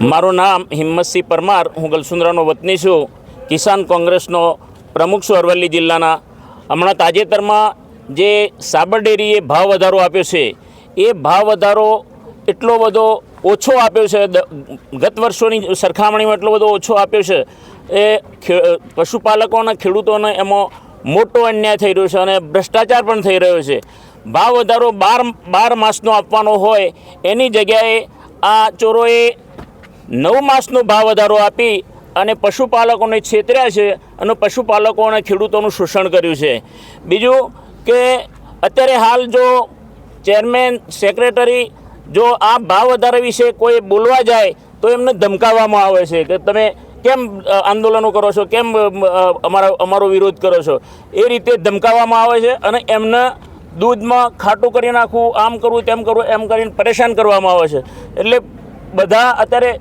મારું નામ હિંમતસિંહ પરમાર, હું ગલસુંદરાનો વતની છું. કિસાન કોંગ્રેસનો પ્રમુખ છું અરવલ્લી જિલ્લાના. હમણાં તાજેતરમાં જે સાબર ડેરીએ ભાવ વધારો આપ્યો છે, એ ભાવ વધારો એટલો બધો ઓછો આપ્યો છે ગત વર્ષોની સરખામણીમાં એટલો બધો ઓછો આપ્યો છે. એ પશુપાલકોના ખેડૂતોને એમાં મોટો અન્યાય થઈ રહ્યો છે અને ભ્રષ્ટાચાર પણ થઈ રહ્યો છે. ભાવ વધારો બાર બાર માસનો આપવાનો હોય, એની જગ્યાએ આ ચોરોએ નવ માસનો ભાવ વધારો આપી અને પશુપાલકોને છેતર્યા છે અને પશુપાલકો અને ખેડૂતોનું શોષણ કર્યું છે. બીજું કે અત્યારે હાલ જો ચેરમેન, સેક્રેટરી જો આ ભાવ વધારા વિશે કોઈ બોલવા જાય તો એમને ધમકાવવામાં આવે છે કે તમે કેમ આંદોલનો કરો છો? કેમ અમારા, અમારો વિરોધ કરો છો? એ રીતે ધમકાવવામાં આવે છે અને એમને દૂધમાં ખાટું કરી નાખવું, આમ કરવું, તેમ કરવું, એમ કરીને પરેશાન કરવામાં આવે છે. એટલે બધા અત્યારે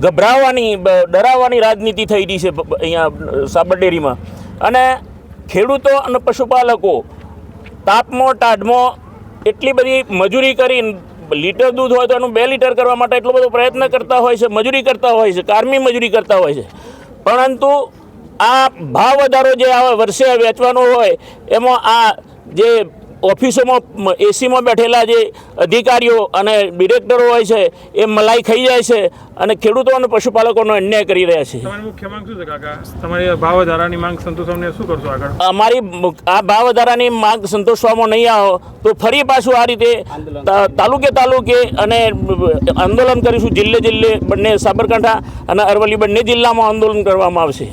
ગભરાવાની ડરાવવાની રાજનીતિ થઈ રહી છે અહીંયા સાબરડેરીમાં. અને ખેડૂતો અને પશુપાલકો તાપમો, ટાઢમો, એટલી બધી મજૂરી કરી, લીટર દૂધ હોય તો એનું બે લીટર કરવા માટે એટલો બધો પ્રયત્ન કરતા હોય છે, મજૂરી કરતા હોય છે, કારમી મજૂરી કરતા હોય છે. પરંતુ આ ભાવ વધારો જે આ વર્ષે વેચવાનો હોય, એમાં આ જે ઓફિસોમાં એસીમાં બેઠેલા જે અધિકારીઓ અને ડિરેક્ટરો હોય છે એ મલાઈ ખાઈ જાય છે અને ખેડૂતો અને પશુપાલકોનો અન્યાય કરી રહ્યા છે. તમારી મુખ્ય માંગ શું છે કાકા? તમારી ભાવ વધારાની માંગ સંતોષમને શું કરશો આગળ? અમારી આ ભાવ વધારાની માંગ સંતોષવામાં નહીં આવો તો ફરી પાછું આ રીતે તાલુકે તાલુકે અને આંદોલન કરીશું જિલ્લે જિલ્લે બંને સાબરકાંઠા અને અરવલ્લી બંને જિલ્લામાં આંદોલન કરવામાં આવશે.